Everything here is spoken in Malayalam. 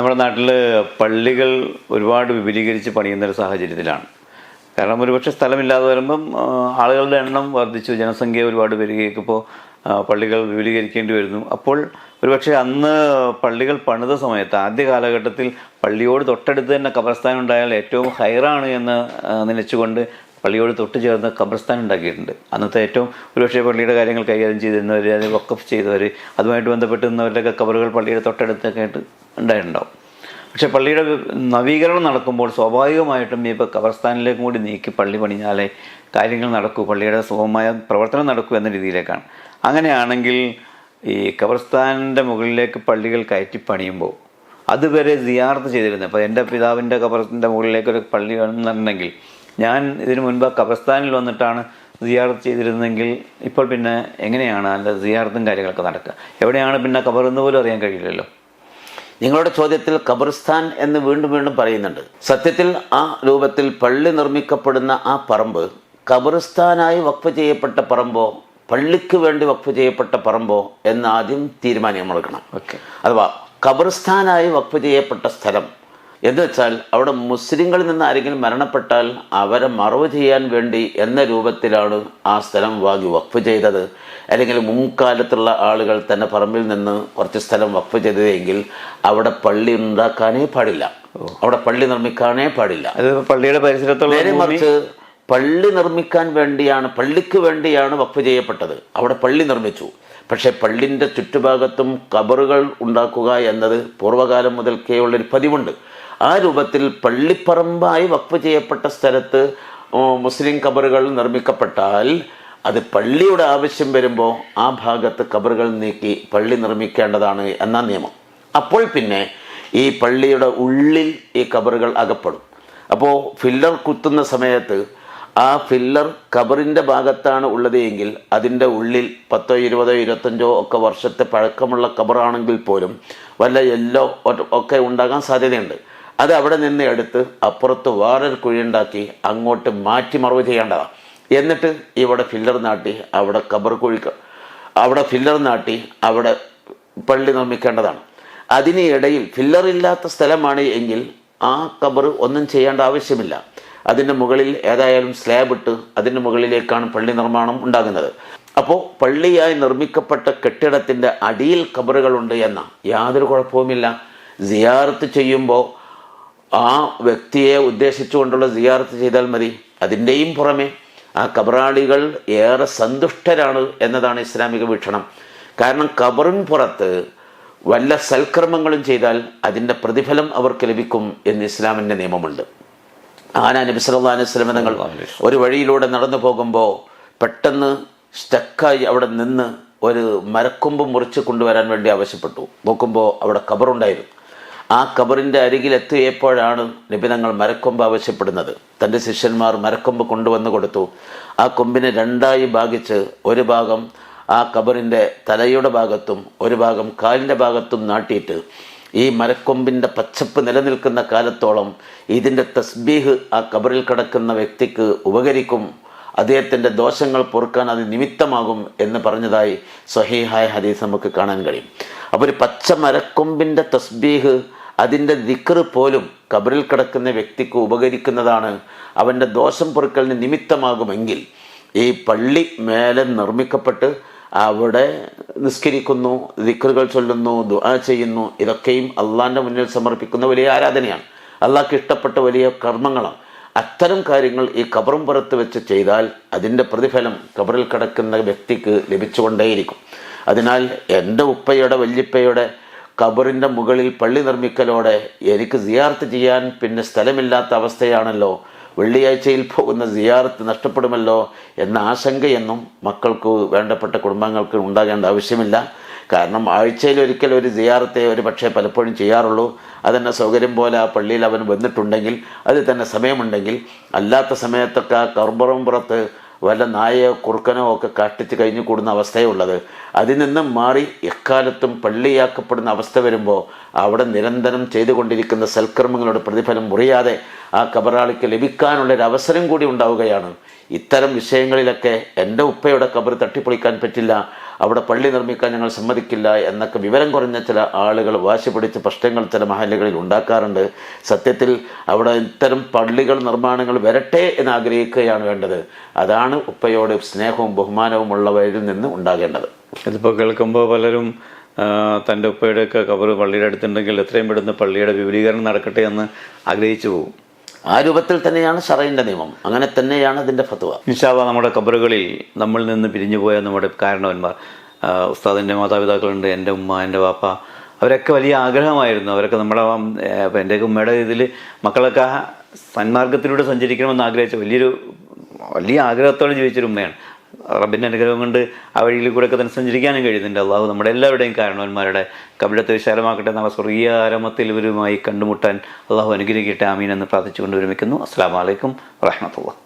നമ്മുടെ നാട്ടിൽ പള്ളികൾ ഒരുപാട് വിപുലീകരിച്ച് പണിയുന്ന ഒരു സാഹചര്യത്തിലാണ്. കാരണം ഒരുപക്ഷെ സ്ഥലമില്ലാതെ വരുമ്പം ആളുകളുടെ എണ്ണം വർദ്ധിച്ചു ജനസംഖ്യ ഒരുപാട് വരികയൊക്കെ ഇപ്പോൾ പള്ളികൾ വിപുലീകരിക്കേണ്ടി വരുന്നു. അപ്പോൾ ഒരുപക്ഷെ അന്ന് പള്ളികൾ പണിത സമയത്ത് ആദ്യ കാലഘട്ടത്തിൽ പള്ളിയോട് തൊട്ടടുത്ത് തന്നെ കബർസ്ഥാനം ഉണ്ടായാൽ ഏറ്റവും ഹൈറാണ് എന്ന് നിലച്ചുകൊണ്ട് പള്ളിയോട് തൊട്ട് ചേർന്ന് ഖബർസ്ഥാൻ ഉണ്ടാക്കിയിട്ടുണ്ട്. അന്നത്തെ ഏറ്റവും ഒരുപക്ഷെ പള്ളിയുടെ കാര്യങ്ങൾ കൈകാര്യം ചെയ്തിരുന്നവർ അത് വക്കഫ് ചെയ്തവർ അതുമായിട്ട് ബന്ധപ്പെട്ട് നിന്നവരുടെയൊക്കെ കബറുകൾ പള്ളിയുടെ തൊട്ടടുത്തൊക്കെ ആയിട്ട് ഉണ്ടായിട്ടുണ്ടാവും. പക്ഷെ പള്ളിയുടെ നവീകരണം നടക്കുമ്പോൾ സ്വാഭാവികമായിട്ടും ഇപ്പോൾ കബർസ്ഥാനിലേക്കും കൂടി നീക്കി പള്ളി പണിഞ്ഞാലേ കാര്യങ്ങൾ നടക്കൂ പള്ളിയുടെ സുഖമായ പ്രവർത്തനം നടക്കൂ എന്ന രീതിയിലേക്കാണ്. അങ്ങനെയാണെങ്കിൽ ഈ കബർസ്ഥാനിന്റെ മുകളിലേക്ക് പള്ളികൾ കയറ്റി പണിയുമ്പോൾ അതുവരെ സിയാർത്ത് ചെയ്തിരുന്നത് അപ്പോൾ എന്റെ പിതാവിന്റെ കബർത്തിന്റെ മുകളിലേക്ക് ഒരു പള്ളി വേണമെന്നുണ്ടെങ്കിൽ ഞാൻ ഇതിനു മുൻപ് കബർസ്ഥാനിൽ വന്നിട്ടാണ് സിയാർത്ത് ചെയ്തിരുന്നെങ്കിൽ ഇപ്പോൾ പിന്നെ എങ്ങനെയാണ് അതിന്റെ സിയാർത്തും കാര്യങ്ങളൊക്കെ നടക്കുക? എവിടെയാണ് പിന്നെ ഖബർ എന്ന് പോലും അറിയാൻ കഴിയില്ലല്ലോ. നിങ്ങളുടെ ചോദ്യത്തിൽ ഖബർസ്ഥാൻ എന്ന് വീണ്ടും വീണ്ടും പറയുന്നുണ്ട്. സത്യത്തിൽ ആ രൂപത്തിൽ പള്ളി നിർമ്മിക്കപ്പെടുന്ന ആ പറമ്പ് ഖബർസ്ഥാനായി വക്ഫ് ചെയ്യപ്പെട്ട പറമ്പോ പള്ളിക്ക് വേണ്ടി വക്ഫ് ചെയ്യപ്പെട്ട പറമ്പോ എന്നാദ്യം തീരുമാനമെടുക്കണം നമ്മൾ എടുക്കണം. ഓക്കെ. അഥവാ ഖബർസ്ഥാനായി വക്ഫ് ചെയ്യപ്പെട്ട സ്ഥലം എന്ന് വെച്ചാൽ അവിടെ മുസ്ലിങ്ങളിൽ നിന്ന് ആരെങ്കിലും മരണപ്പെട്ടാൽ അവരെ മറവ് ചെയ്യാൻ വേണ്ടി എന്ന രൂപത്തിലാണ് ആ സ്ഥലം വാങ്ങി വഖഫ് ചെയ്തത്. അല്ലെങ്കിൽ മുൻകാലത്തുള്ള ആളുകൾ തന്നെ പറമ്പിൽ നിന്ന് കുറച്ച് സ്ഥലം വഖഫ് ചെയ്തതെങ്കിൽ അവിടെ പള്ളി ഉണ്ടാക്കാനേ പാടില്ല. അവിടെ പള്ളി നിർമ്മിക്കാനേ പാടില്ല. പള്ളിയുടെ പരിസരത്തുള്ള മറിച്ച് പള്ളി നിർമ്മിക്കാൻ വേണ്ടിയാണ് പള്ളിക്ക് വേണ്ടിയാണ് വഖഫ് ചെയ്യപ്പെട്ടത്. അവിടെ പള്ളി നിർമ്മിച്ചു. പക്ഷേ പള്ളിന്റെ ചുറ്റുഭാഗത്തും കബറുകൾ ഉണ്ടാക്കുക എന്നത് പൂർവകാലം മുതൽക്കേ ഉള്ളൊരു പതിവുണ്ട്. ആ രൂപത്തിൽ പള്ളിപ്പറമ്പായി വക്ഫ് ചെയ്യപ്പെട്ട സ്ഥലത്ത് മുസ്ലിം കബറുകൾ നിർമ്മിക്കപ്പെട്ടാൽ അത് പള്ളിയുടെ ആവശ്യം വരുമ്പോൾ ആ ഭാഗത്ത് കബറുകൾ നീക്കി പള്ളി നിർമ്മിക്കേണ്ടതാണ് എന്ന നിയമം. അപ്പോൾ പിന്നെ ഈ പള്ളിയുടെ ഉള്ളിൽ ഈ കബറുകൾ അകപ്പെടും. അപ്പോൾ ഫില്ലർ കുത്തുന്ന സമയത്ത് ആ ഫില്ലർ കബറിന്റെ ഭാഗത്താണ് ഉള്ളത് എങ്കിൽ അതിന്റെ ഉള്ളിൽ പത്തോ ഇരുപതോ ഇരുപത്തഞ്ചോ ഒക്കെ വർഷത്തെ പഴക്കമുള്ള കബറാണെങ്കിൽ പോലും വല്ല യെല്ലോ ഒക്കെ ഉണ്ടാകാൻ സാധ്യതയുണ്ട്. അത് അവിടെ നിന്ന് എടുത്ത് അപ്പുറത്ത് വേറൊരു കുഴിയുണ്ടാക്കി അങ്ങോട്ട് മാറ്റി മറവ് ചെയ്യേണ്ടതാണ് എന്നിട്ട് ഇവിടെ ഫില്ലർ നാട്ടി അവിടെ കബർ കുഴിക്ക അവിടെ ഫില്ലർ നാട്ടി അവിടെ പള്ളി നിർമ്മിക്കേണ്ടതാണ്. അതിനിടയിൽ ഫില്ലർ ഇല്ലാത്ത സ്ഥലമാണ് എങ്കിൽ ആ കബർ ഒന്നും ചെയ്യേണ്ട ആവശ്യമില്ല. അതിന്റെ മുകളിൽ ഏതായാലും സ്ലാബ് ഇട്ട് അതിന്റെ മുകളിലേക്കാണ് പള്ളി നിർമ്മാണം ഉണ്ടാകുന്നത്. അപ്പോൾ പള്ളിയായി നിർമ്മിക്കപ്പെട്ട കെട്ടിടത്തിന്റെ അടിയിൽ കബറുകളുണ്ട് എന്ന യാതൊരു കുഴപ്പവുമില്ല. സിയാറത്ത് ചെയ്യുമ്പോൾ ആ വ്യക്തിയെ ഉദ്ദേശിച്ചുകൊണ്ടുള്ള സിയാറത്ത് ചെയ്താൽ മതി. അതിന്റെയും പുറമെ ആ കബറാളികൾ ഏറെ സന്തുഷ്ടരാണ് എന്നതാണ് ഇസ്ലാമിക വീക്ഷണം. കാരണം കബറിൻ പുറത്ത് വല്ല സൽക്രമങ്ങളും ചെയ്താൽ അതിന്റെ പ്രതിഫലം അവർക്ക് ലഭിക്കും എന്ന് ഇസ്ലാമിന്റെ നിയമമുണ്ട്. ആന നബി സല്ലല്ലാഹു അലൈഹി തങ്ങൾ ഒരു വഴിയിലൂടെ നടന്നു പോകുമ്പോൾ പെട്ടെന്ന് സ്റ്റക്കായി അവിടെ നിന്ന് ഒരു മരക്കൊമ്പ് മുറിച്ച് കൊണ്ടുവരാൻ വേണ്ടി ആവശ്യപ്പെട്ടു. നോക്കുമ്പോൾ അവിടെ കബറുണ്ടായിരുന്നു. ആ കബറിന്റെ അരികിലെത്തിയപ്പോഴാണ് നിബിതങ്ങൾ മരക്കൊമ്പ് ആവശ്യപ്പെടുന്നത്. തന്റെ ശിഷ്യന്മാർ മരക്കൊമ്പ് കൊണ്ടുവന്ന് കൊടുത്തു. ആ കൊമ്പിനെ രണ്ടായി ഭാഗിച്ച് ഒരു ഭാഗം ആ കബറിന്റെ തലയുടെ ഭാഗത്തും ഒരു ഭാഗം കാലിന്റെ ഭാഗത്തും നാട്ടിയിട്ട് ഈ മരക്കൊമ്പിന്റെ പച്ചപ്പ് നിലനിൽക്കുന്ന കാലത്തോളം ഇതിന്റെ തസ്ബീഹ് ആ കബറിൽ കിടക്കുന്ന വ്യക്തിക്ക് ഉപകരിക്കും. അദ്ദേഹത്തിന്റെ ദോഷങ്ങൾ പൊറുക്കാൻ അത് നിമിത്തമാകും എന്ന് പറഞ്ഞതായി സ്വഹീഹായ ഹദീസ് നമുക്ക് കാണാൻ കഴിയും. അപ്പോൾ ഒരു പച്ച മരക്കൊമ്പിന്റെ തസ്ബീഹ് അതിന്റെ ദിക്റ് പോലും കബറിൽ കിടക്കുന്ന വ്യക്തിക്ക് ഉപകരിക്കുന്നതാണ്. അവന്റെ ദോഷം പൊറുക്കലിന് നിമിത്തമാകുമെങ്കിൽ ഈ പള്ളി മേലെ നിർമ്മിക്കപ്പെട്ട് അവിടെ നിസ്കരിക്കുന്നു ദിക്റുകൾ ചൊല്ലുന്നു ദുആ ചെയ്യുന്നു. ഇതൊക്കെയും അള്ളാഹിന്റെ മുന്നിൽ സമർപ്പിക്കുന്ന വലിയ ആരാധനയാണ്. അള്ളാഹ്ക്ക് ഇഷ്ടപ്പെട്ട വലിയ കർമ്മങ്ങളാണ്. അത്തരം കാര്യങ്ങൾ ഈ കബറും പുറത്ത് വെച്ച് ചെയ്താൽ അതിന്റെ പ്രതിഫലം കബറിൽ കിടക്കുന്ന വ്യക്തിക്ക് ലഭിച്ചുകൊണ്ടേയിരിക്കും. അതിനാൽ എന്റെ ഉപ്പയുടെ വല്യപ്പയുടെ കബറിന്റെ മുകളിൽ പള്ളി നിർമ്മിക്കലോടെ എനിക്ക് സിയാർത്ത് ചെയ്യാൻ പിന്നെ സ്ഥലമില്ലാത്ത അവസ്ഥയാണല്ലോ. വെള്ളിയാഴ്ചയിൽ പോകുന്ന സിയാർത്ത് നഷ്ടപ്പെടുമല്ലോ എന്ന ആശങ്കയൊന്നും മക്കൾക്ക് വേണ്ടപ്പെട്ട കുടുംബങ്ങൾക്ക് ഉണ്ടാകേണ്ട ആവശ്യമില്ല. കാരണം ആഴ്ചയിൽ ഒരിക്കൽ ഒരു സിയാറത്തെ ഒരു പക്ഷേ പലപ്പോഴും ചെയ്യാറുള്ളൂ. അതെന്നെ സൗകര്യം പോലെ ആ പള്ളിയിൽ അവൻ വന്നിട്ടുണ്ടെങ്കിൽ അതിൽ തന്നെ സമയമുണ്ടെങ്കിൽ അല്ലാത്ത സമയത്തൊക്കെ ആ കർബറും പുറത്ത് വല്ല നായയോ കുറുക്കനോ ഒക്കെ കാട്ടിച്ച് കഴിഞ്ഞു കൂടുന്ന അവസ്ഥയുള്ളത്. അതിൽ നിന്നും മാറി എക്കാലത്തും പള്ളിയാക്കപ്പെടുന്ന അവസ്ഥ വരുമ്പോൾ അവിടെ നിരന്തരം ചെയ്തുകൊണ്ടിരിക്കുന്ന സൽക്കർമ്മങ്ങളുടെ പ്രതിഫലം മുറിയാതെ ആ കബറാളിക്ക് ലഭിക്കാനുള്ള ഒരു അവസരം കൂടി ഉണ്ടാവുകയാണ്. ഇത്തരം വിഷയങ്ങളിലൊക്കെ എന്റെ ഉപ്പയുടെ കബർ തട്ടിപ്പൊളിക്കാൻ പറ്റില്ല. അവിടെ പള്ളി നിർമ്മിക്കാൻ ഞങ്ങൾ സമ്മതിക്കില്ല എന്നൊക്കെ വിവരം കുറഞ്ഞ ചില ആളുകൾ വാശി പിടിച്ച് പ്രശ്നങ്ങൾ ചില മഹല്ലുകളിൽ ഉണ്ടാക്കാറുണ്ട്. സത്യത്തിൽ അവിടെ ഇത്തരം പള്ളികൾ നിർമ്മാണങ്ങൾ വരട്ടെ എന്ന് ആഗ്രഹിക്കുകയാണ് വേണ്ടത്. അതാണ് ഉപ്പയോട് സ്നേഹവും ബഹുമാനവും ഉള്ളവരിൽ നിന്ന് ഉണ്ടാകേണ്ടത്. ഇതിപ്പോൾ കേൾക്കുമ്പോൾ പലരും തന്റെ ഉപ്പയുടെയൊക്കെ കബർ പള്ളിയുടെ അടുത്തുണ്ടെങ്കിൽ എത്രയും പെട്ടെന്ന് പള്ളിയുടെ വിപുലീകരണം നടക്കട്ടെ എന്ന് ആഗ്രഹിച്ചു പോകും. ആ രൂപത്തിൽ തന്നെയാണ് ഷറൈന്റെ നിയമം. അങ്ങനെ തന്നെയാണ് അതിന്റെ ഫത്വ. നിഷാവ നമ്മുടെ കബറുകളിൽ നമ്മളിൽ നിന്ന് പിരിഞ്ഞുപോയ നമ്മുടെ കാരണവന്മാർ ഉസ്താദിന്റെ മാതാപിതാക്കളുണ്ട് എന്റെ ഉമ്മ എന്റെ വാപ്പ അവരൊക്കെ വലിയ ആഗ്രഹമായിരുന്നു. അവരൊക്കെ നമ്മുടെ എന്റെ ഉമ്മയുടെ ഇതിൽ മക്കളൊക്കെ സന്മാർഗത്തിലൂടെ സഞ്ചരിക്കണമെന്ന് ആഗ്രഹിച്ച വലിയൊരു വലിയ ആഗ്രഹത്തോടെ ജീവിച്ചൊരു ഉമ്മയാണ്. റബ്ബിന്റെ അനുഗ്രഹം കൊണ്ട് ആ വഴിയിൽ കൂടെ ഒക്കെ തന്നെ സഞ്ചരിക്കാനും കഴിയുന്നുണ്ട്. അള്ളാഹു നമ്മുടെ എല്ലാവരുടെയും കാരണവന്മാരുടെ കപിലത്തെ വിശാലമാക്കട്ടെ നാളെ സ്വർഗീയ ആരമത്തിൽ ഇവരുമായി കണ്ടുമുട്ടാൻ അള്ളാഹു അനുഗ്രഹിക്കട്ടെ. ആമീൻ എന്ന് പ്രാർത്ഥിച്ചുകൊണ്ട് വിരമിക്കുന്നു. അസ്സാം വലൈക്കും വാഹമത്തുള്ള